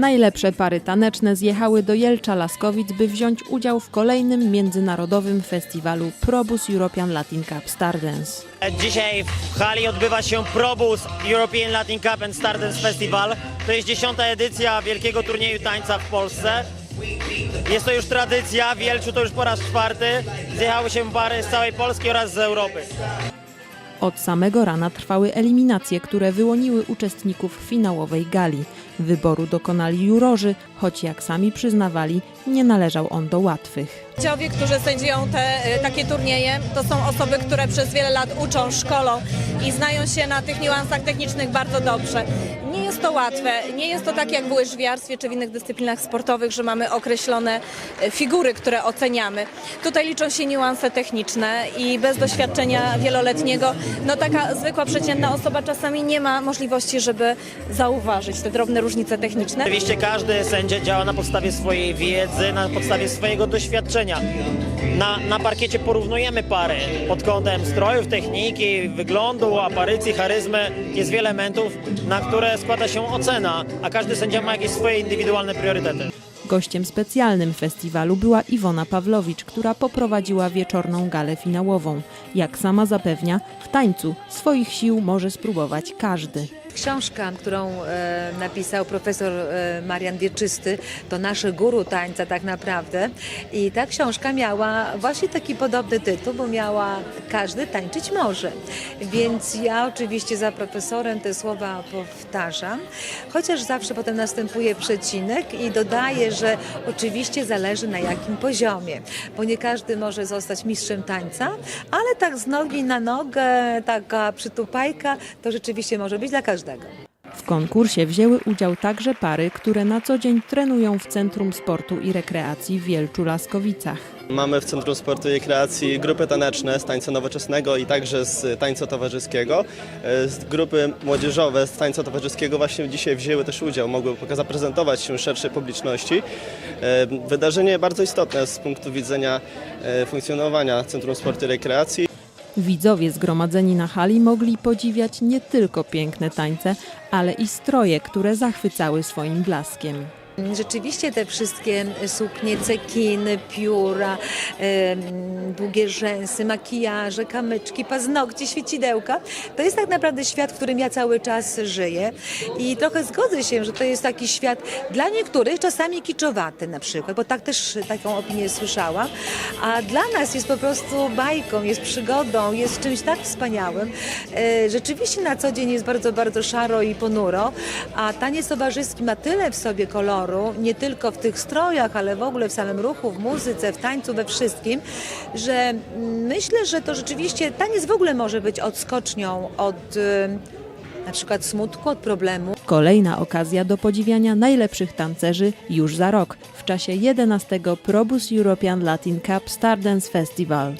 Najlepsze pary taneczne zjechały do Jelcza Laskowic, by wziąć udział w kolejnym międzynarodowym festiwalu Probus European Latin Cup Stardance. Dzisiaj w hali odbywa się Probus European Latin Cup and Stardance Festival. To jest dziesiąta edycja wielkiego turnieju tańca w Polsce. Jest to już tradycja, w Wielczu to już po raz czwarty. Zjechały się pary z całej Polski oraz z Europy. Od samego rana trwały eliminacje, które wyłoniły uczestników finałowej gali. Wyboru dokonali jurorzy, choć jak sami przyznawali, nie należał on do łatwych. Sędziowie, którzy sędziują te, y, takie turnieje, to są osoby, które przez wiele lat uczą, szkolą i znają się na tych niuansach technicznych bardzo dobrze. Jest to łatwe, nie jest to tak jak w łyżwiarstwie czy w innych dyscyplinach sportowych, że mamy określone y, figury, które oceniamy. Tutaj liczą się niuanse techniczne i bez doświadczenia wieloletniego, no taka zwykła, przeciętna osoba czasami nie ma możliwości, żeby zauważyć te drobne różnice techniczne. Oczywiście każdy sędzia działa na podstawie swojej wiedzy, na podstawie swojego doświadczenia. Na, na parkiecie porównujemy pary pod kątem strojów, techniki, wyglądu, aparycji, charyzmy. Jest wiele elementów, na które składa się ocena, a każdy sędzia ma jakieś swoje indywidualne priorytety. Gościem specjalnym festiwalu była Iwona Pawlowicz, która poprowadziła wieczorną galę finałową. Jak sama zapewnia, w tańcu swoich sił może spróbować każdy. Książka, którą e, napisał profesor e, Marian Wieczysty, to nasze guru tańca tak naprawdę. I ta książka miała właśnie taki podobny tytuł, bo miała Każdy tańczyć może. Więc ja oczywiście za profesorem te słowa powtarzam, chociaż zawsze potem następuje przecinek i dodaję, że oczywiście zależy na jakim poziomie, bo nie każdy może zostać mistrzem tańca, ale tak z nogi na nogę, taka przytupajka, to rzeczywiście może być dla każdego. W konkursie wzięły udział także pary, które na co dzień trenują w Centrum Sportu i Rekreacji w Wielczu Laskowicach. Mamy w Centrum Sportu i Rekreacji grupy taneczne z tańca nowoczesnego i także z tańca towarzyskiego. E, Z grupy młodzieżowe z tańca towarzyskiego właśnie dzisiaj wzięły też udział, mogły zaprezentować się szerszej publiczności. E, Wydarzenie bardzo istotne z punktu widzenia e, funkcjonowania Centrum Sportu i Rekreacji. Widzowie zgromadzeni na hali mogli podziwiać nie tylko piękne tańce, ale i stroje, które zachwycały swoim blaskiem. Rzeczywiście te wszystkie suknie, cekiny, pióra, długie rzęsy, makijaże, kamyczki, paznokcie, świecidełka, to jest tak naprawdę świat, w którym ja cały czas żyję. I trochę zgodzę się, że to jest taki świat dla niektórych czasami kiczowaty na przykład, bo tak też taką opinię słyszałam, a dla nas jest po prostu bajką, jest przygodą, jest czymś tak wspaniałym. E, Rzeczywiście na co dzień jest bardzo, bardzo szaro i ponuro, a taniec towarzyski ma tyle w sobie koloru, nie tylko w tych strojach, ale w ogóle w samym ruchu, w muzyce, w tańcu, we wszystkim, że myślę, że to rzeczywiście taniec w ogóle może być odskocznią od na przykład smutku, od problemu. Kolejna okazja do podziwiania najlepszych tancerzy już za rok, w czasie 11 Probus European Latin Cup Stardance Festival.